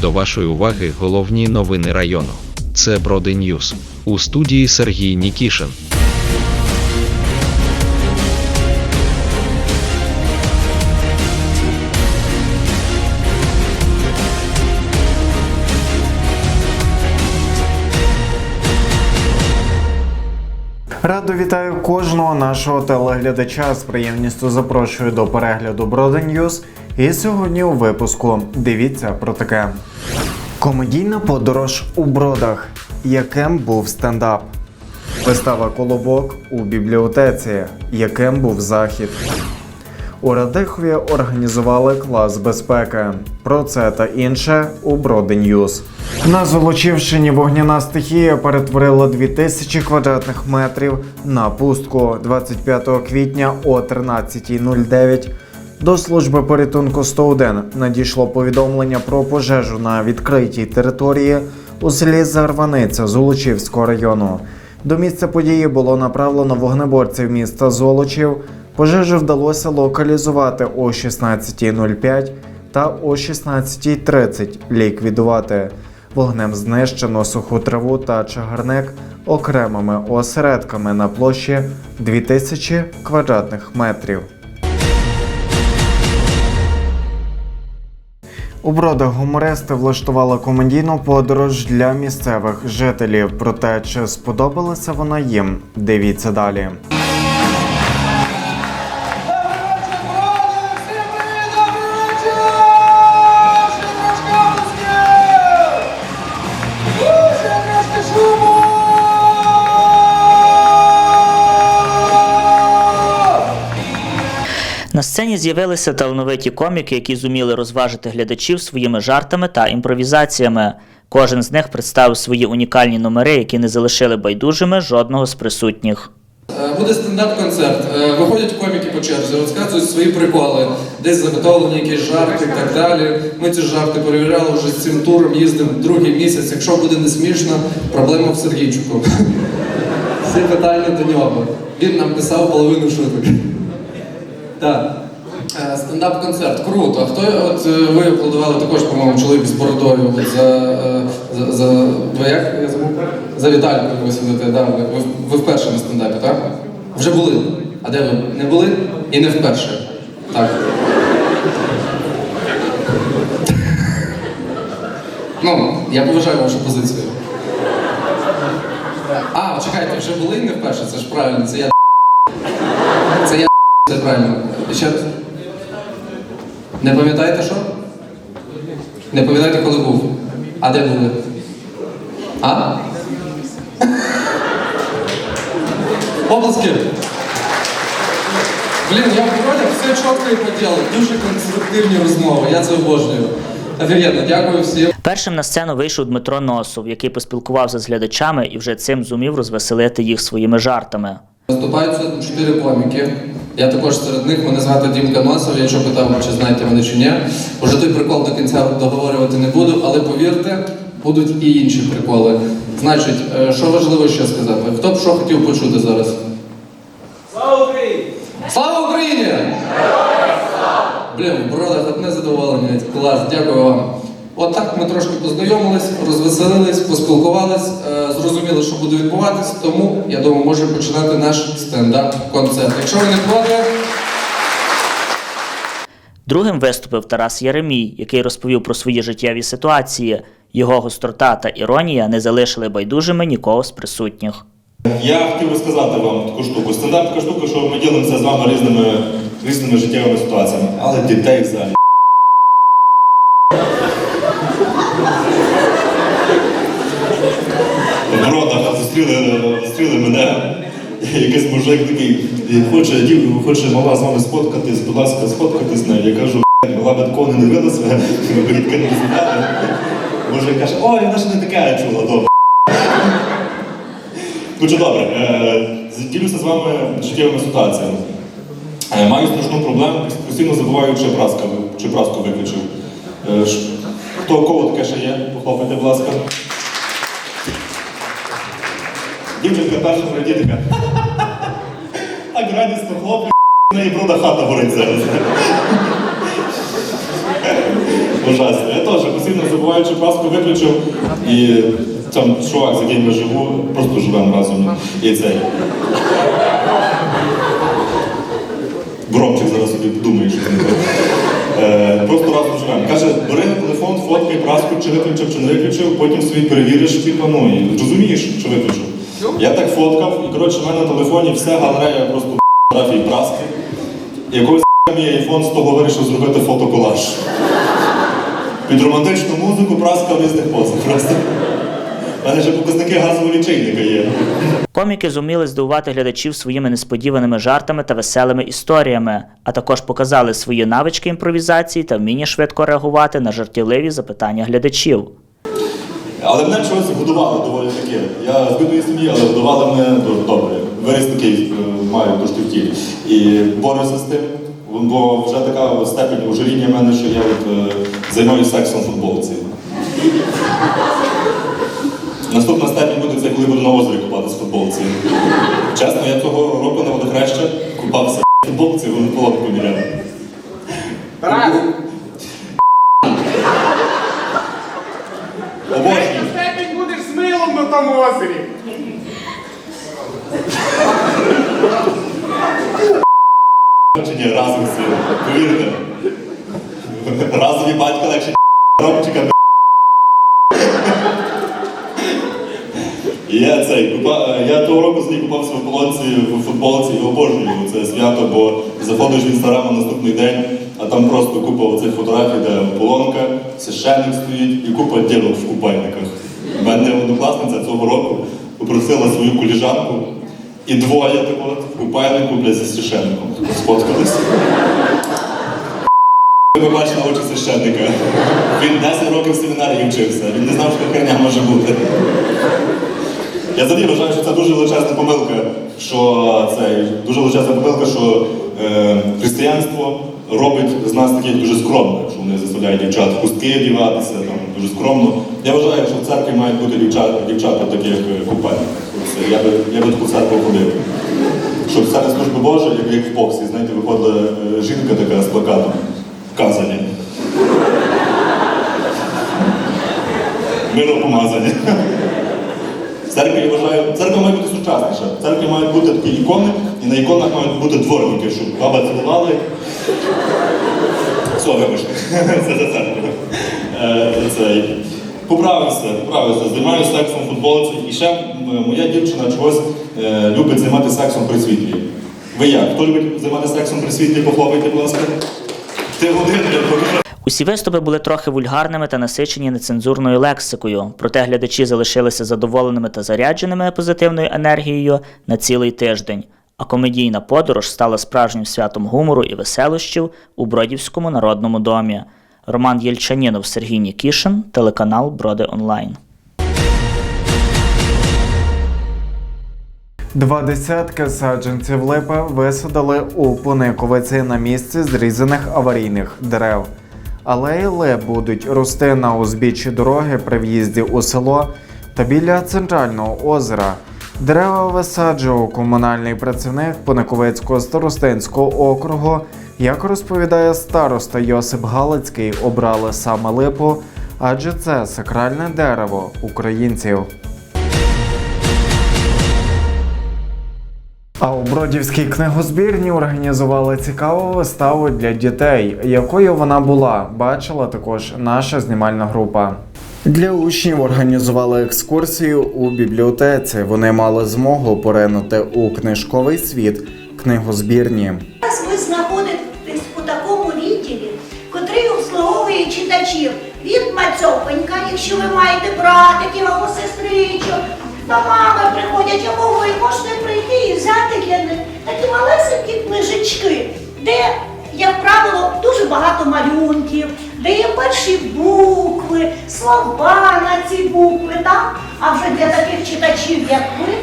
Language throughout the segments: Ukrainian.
До вашої уваги головні новини району. Це Броди Ньюс. У студії Сергій Нікішин. Радо вітаю кожного нашого телеглядача. З приємністю запрошую до перегляду Брода Ньюз. І сьогодні у випуску дивіться про таке: комедійна подорож у бродах. Яким був стендап? Вистава Колобок у бібліотеці. Яким був захід? У Радехові організували клас безпеки. Про це та інше у Броди Ньюз. На Золочівщині вогняна стихія перетворила 2000 квадратних метрів на пустку 25 квітня о 13.09. До служби порятунку 101 надійшло повідомлення про пожежу на відкритій території у селі Зарваниця Золочівського району. До місця події було направлено вогнеборців міста Золочів. Пожежу вдалося локалізувати о 16.05 та о 16.30 ліквідувати. Вогнем знищено суху траву та чагарник окремими осередками на площі 2000 квадратних метрів. У бродах гумористи влаштували комедійну подорож для місцевих жителів. Проте чи сподобалася вона їм? Дивіться далі. Сцені з'явилися талановиті коміки, які зуміли розважити глядачів своїми жартами та імпровізаціями. Кожен з них представив свої унікальні номери, які не залишили байдужими жодного з присутніх. Е, Буде стендап-концерт. Е, Виходять коміки по черзі, розказують свої приколи, десь заготовлені якісь жарти і так далі. Ми ці жарти перевіряли вже з цим туром, їздимо другий місяць. Якщо буде не смішно, проблема в Сергійчуку. Всі питання до нього. Він нам писав половину шуток. Так. Е, Стендап-концерт. Круто. А Хто от е, ви аплодували також, по-моєму, чоловік з бородою за, е, за, за ви як я забув? За Віталіку ви сидите, да, ви, ви, вперше на стендапі, так? Вже були. А де ви? Не були? І не вперше. Так. Ну, я поважаю вашу позицію. А, чекайте, вже були і не вперше, це ж правильно, це я. Це я це правильно. Ще раз. Не пам'ятаєте що? Не пам'ятаєте, коли був? А де були? А? Обласки. Блін, я в роля все чітко і по ділу. Дуже конструктивні розмови. Я це обожнюю. Офігенно, дякую всім. Першим на сцену вийшов Дмитро Носов, який поспілкувався з глядачами і вже цим зумів розвеселити їх своїми жартами. Виступають чотири коміки. Я також серед них, мене звати Дімка Носов, я що питав, чи знаєте мене чи ні. Уже той прикол до кінця договорювати не буду, але повірте, будуть і інші приколи. Значить, е, що важливо ще сказати? Хто б що хотів почути зараз? Слава Україні! Слава Україні! Блін, в одне задоволення. Клас, дякую вам. От ми трошки познайомились, розвеселились, поспілкувались, е, зрозуміли, що буде відбуватись, тому я думаю, можемо починати наш стендап-концерт. Якщо ви не проти, Другим виступив Тарас Єремій, який розповів про свої життєві ситуації. Його гострота та іронія не залишили байдужими нікого з присутніх. Я хотів би сказати вам таку штуку. Стендап така штука, що ми ділимося з вами різними, різними життєвими ситуаціями, але дітей взагалі. В зустріли, зустріли мене. Якийсь мужик такий, хоче, дів, хоче мала з вами сфоткатись, будь ласка, сфоткатись з нею. Я кажу, мала би такого не дивилася, ви таке не знаєте. Мужик каже, ой, вона ж не така я чула, добре. Ну що добре, е, ділюся з вами життєвими ситуаціями. Е, Маю страшну проблему, постійно забуваю, чи праска, чи праску виключив. Е, Хто у кого таке ще є? Похлопайте, будь ласка. Дівчинка перша вроді така. Так радісно хлопець, в неї бруда хата горить зараз. Ужасно. Я теж постійно забуваючи паску, виключив. І там чувак, з яким я живу, просто живемо разом. І цей. Бромчик зараз собі подумає, що не так. Е, Просто разом живемо. Каже, бери телефон, фоткай праску, чи виключив, чи не виключив, потім собі перевіриш, типу, ну і розумієш, що виключив. Я так фоткав, і коротше, в мене на телефоні вся галерея просто фотографії праски. І якогось мій айфон з того вирішив зробити фотоколаж. Під романтичну музику праска в різних позах просто. У мене ще показники газового лічильника є. Коміки зуміли здивувати глядачів своїми несподіваними жартами та веселими історіями, а також показали свої навички імпровізації та вміння швидко реагувати на жартівливі запитання глядачів. Але мене чогось годували доволі таки. Я з бідної сім'ї, але годували мене дуже добре. Виріс такий е, маю трошки в тілі. І борюся з тим, бо вже така степень ожиріння в мене, що я от, е, займаюся сексом футболці. Наступна степень буде це, коли буду на озері купатися футболці. Чесно, я цього року на водохреща купався футболці, вони полотку міряли. Обожнюю. Степень будеш з милом озері. Ні, разом всі. Повірте. Разом і батько легше робчика. Я цей купа, я того року з ній купався в полонці в футболці і обожнюю це свято, бо заходиш в інстаграм на наступний день, а там просто купа оцих фотографій, де полонка, священник стоїть і купа ділок в купальниках. Мене однокласниця цього року попросила свою коліжанку і двоє так от в купальнику бля, зі священником сфоткалися. Ви бачили очі священника. Він 10 років в семінарії вчився. Він не знав, що херня може бути. Я взагалі вважаю, що це дуже величезна помилка, що це дуже величезна помилка, що е, християнство робить з нас таких дуже скромних, що вони заставляють дівчат в хустки одягатися, там дуже скромно. Я вважаю, що в церкві мають бути дівчата, дівчата в таких е, купальниках. Я би, я би таку церкву ходив. Щоб це не служби Божа, як, як в боксі, знаєте, виходила е, жінка така з плакатом вказані. Миром помазані. Церкві я вважаю, церква має бути. В церкві мають бути такі ікони, і на іконах мають бути дворники, щоб баба цілували. Все, вибачте. Це за церкву. Е, Поправився, поправився. Займаюся сексом в футболці. І ще моя дівчина чогось е, любить займатися сексом при світлі. Ви як? Хто любить займатися сексом при світлі? Похлопайте, будь ласка. Ти один, я. Усі виступи були трохи вульгарними та насичені нецензурною лексикою, проте глядачі залишилися задоволеними та зарядженими позитивною енергією на цілий тиждень. А комедійна подорож стала справжнім святом гумору і веселощів у Бродівському народному домі. Роман Єльчанінов, Сергій Нікішин, телеканал Броди Онлайн. Два десятки саджанців липи висадили у Пониковиці на місці зрізаних аварійних дерев. Алеї будуть рости на узбіччі дороги при в'їзді у село та біля центрального озера. Дерева висаджував комунальний працівник Пониковицького старостинського округу. Як розповідає староста Йосип Галицький, обрали саме липу, адже це сакральне дерево українців. А у Бродівській книгозбірні організували цікаву виставу для дітей. Якою вона була, бачила також наша знімальна група. Для учнів організували екскурсію у бібліотеці. Вони мали змогу поринути у книжковий світ книгозбірні. Зараз ви знаходитесь у такому відділі, котрий обслуговує читачів від мацьопенька, якщо ви маєте братиків або сестричок, до мами приходять, або ви можете прийти і взяти для них такі малесенькі книжечки, де, як правило, дуже багато малюнків, де є перші букви, слова на ці букви, так? А вже для таких читачів, як ви,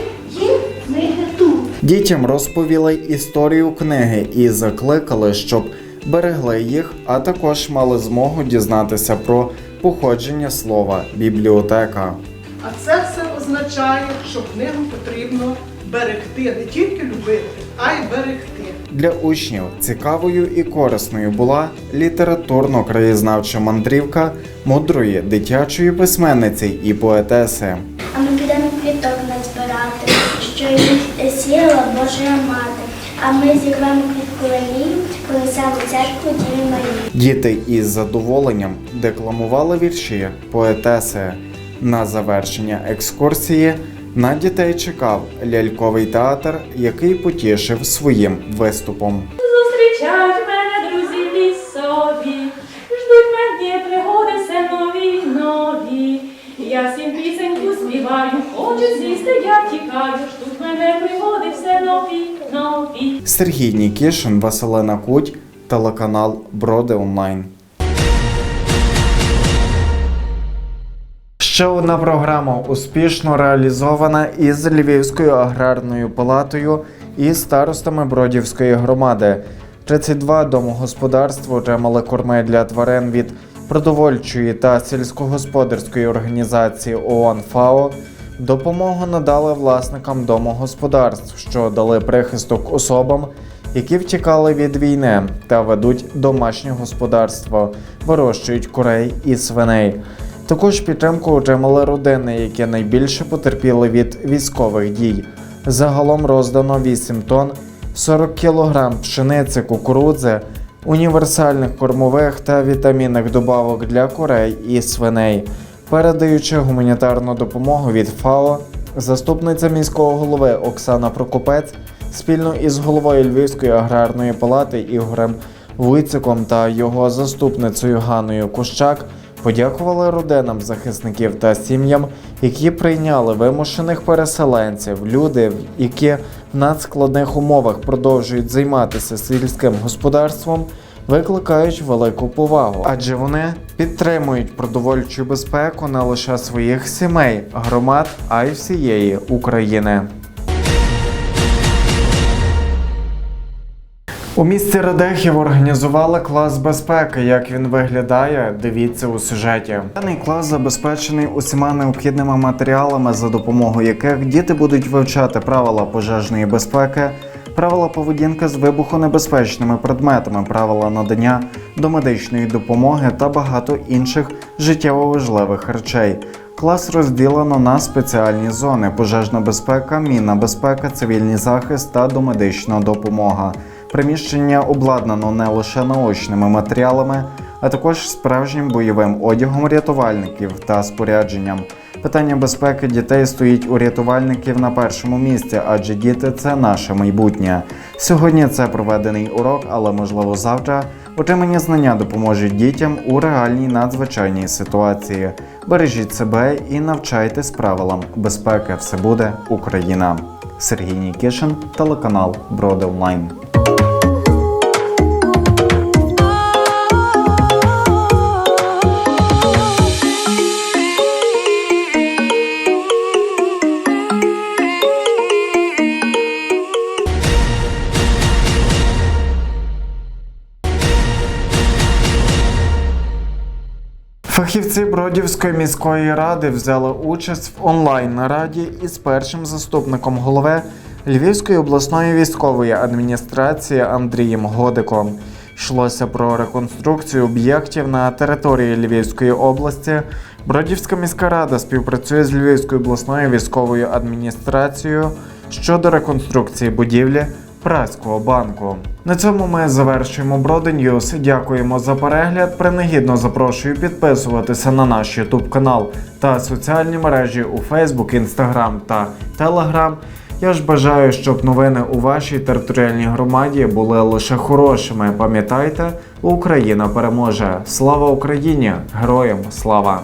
є книги тут. Дітям розповіли історію книги і закликали, щоб берегли їх, а також мали змогу дізнатися про походження слова бібліотека. А це все означає, що книгу потрібно берегти, не тільки любити, а й берегти. Для учнів цікавою і корисною була літературно-краєзнавча мандрівка мудрої дитячої письменниці і поетеси. А ми підемо квіток назбирати, що їх сіяла Божа мати. А ми зірвемо квітку ланію, понесемо церкву Діві Марії. Діти із задоволенням декламували вірші поетеси. На завершення екскурсії на дітей чекав ляльковий театр, який потішив своїм виступом. Зустрічають мене друзі лісові, ждуть мене пригоди все нові, нові. Я всім пісеньку співаю, хочу з'їсти, я тікаю, ждуть мене пригоди все нові, нові. Сергій Нікішин, Василина Куть, телеканал Броди Онлайн. Ще одна програма успішно реалізована із Львівською аграрною палатою і старостами Бродівської громади. 32 домогосподарств отримали корми для тварин від продовольчої та сільськогосподарської організації ООН ФАО. Допомогу надали власникам домогосподарств, що дали прихисток особам, які втікали від війни та ведуть домашнє господарство, вирощують курей і свиней. Також підтримку отримали родини, які найбільше потерпіли від військових дій. Загалом роздано 8 тонн, 40 кг пшениці, кукурудзи, універсальних кормових та вітамінних добавок для курей і свиней. Передаючи гуманітарну допомогу від ФАО, заступниця міського голови Оксана Прокопець спільно із головою Львівської аграрної палати Ігорем Вуйциком та його заступницею Ганною Кущак подякували родинам захисників та сім'ям, які прийняли вимушених переселенців, люди, які в надскладних умовах продовжують займатися сільським господарством. Викликають велику повагу, адже вони підтримують продовольчу безпеку не лише своїх сімей, громад, а й всієї України. У місті Радехів організували клас безпеки. Як він виглядає, дивіться у сюжеті. Даний клас забезпечений усіма необхідними матеріалами, за допомогою яких діти будуть вивчати правила пожежної безпеки, правила поведінки з вибухонебезпечними предметами, правила надання домедичної допомоги та багато інших життєво важливих речей. Клас розділено на спеціальні зони: пожежна безпека, мінна безпека, цивільний захист та домедична допомога. Приміщення обладнано не лише наочними матеріалами, а також справжнім бойовим одягом рятувальників та спорядженням. Питання безпеки дітей стоїть у рятувальників на першому місці, адже діти це наше майбутнє. Сьогодні це проведений урок, але можливо завтра отримані знання допоможуть дітям у реальній надзвичайній ситуації. Бережіть себе і навчайтесь правилам безпеки. Все буде Україна. Сергій Нікішин, телеканал Броди Онлайн. Фахівці Бродівської міської ради взяли участь в онлайн-нараді із першим заступником голови Львівської обласної військової адміністрації Андрієм Годиком. Йшлося про реконструкцію об'єктів на території Львівської області. Бродівська міська рада співпрацює з Львівською обласною військовою адміністрацією щодо реконструкції будівлі Праського банку. На цьому ми завершуємо Броди. Дякуємо за перегляд. Принагідно запрошую підписуватися на наш YouTube канал та соціальні мережі у Facebook, Instagram та Telegram. Я ж бажаю, щоб новини у вашій територіальній громаді були лише хорошими. Пам'ятайте, Україна переможе! Слава Україні! Героям слава!